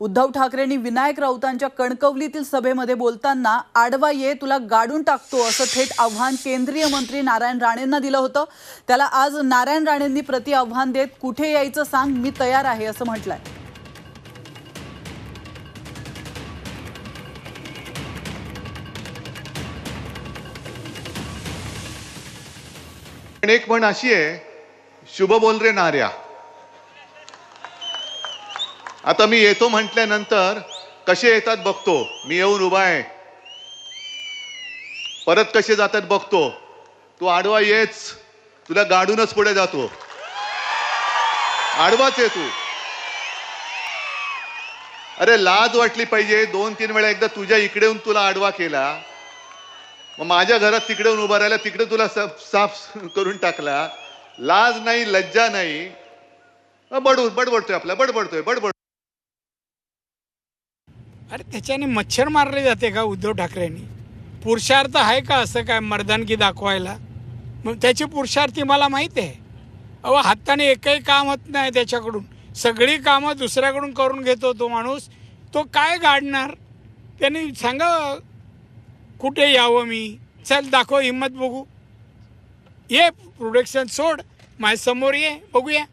उद्धव ठाकरेंनी विनायक राऊतांच्या कणकवलीतील सभेमध्ये बोलताना आडवा ये तुला गाडून टाकतो असं थेट आव्हान केंद्रीय मंत्री नारायण राणेंना दिलं होतं. त्याला आज नारायण राणेंनी प्रति आव्हान देत कुठे यायचं सांग मी तयार आहे असं म्हटलंय. पण एक म्हण अशी आहे शुभ बोल रे नार्या आता मी येतो म्हटल्यानंतर कसे येतात बघतो. मी येऊन उभा आहे. परत कसे जातात बघतो. तू आडवा येच. तुला गाडूनच पुढे जातो. आडवाच आहे तू. अरे लाज वाटली पाहिजे. दोन तीन वेळा एकदा तुझ्या इकडे येऊन तुला आडवा केला. मग माझ्या घरात तिकडे येऊन उभा राहिला तिकडे तुला साफ साफ करून टाकला. लाज नाही लज्जा नाही. बडू बडबडतोय आपला. बडबडतोय बडबड अरे त्याच्याने मच्छर मारले जाते का उद्धव ठाकरेंनी? पुरुषार्थ आहे का असं काय मर्दानगी दाखवायला? मग त्याची पुरुषार्थी मला माहीत आहे. अहो हाताने एकही काम होत नाही त्याच्याकडून. सगळी कामं दुसऱ्याकडून करून घेतो तो माणूस. तो काय गाडणार? त्यांनी सांगा कुठे यावं मी? चल दाखव हिंमत बघू. ये प्रोडक्शन सोड. माझ्यासमोर ये बघूया.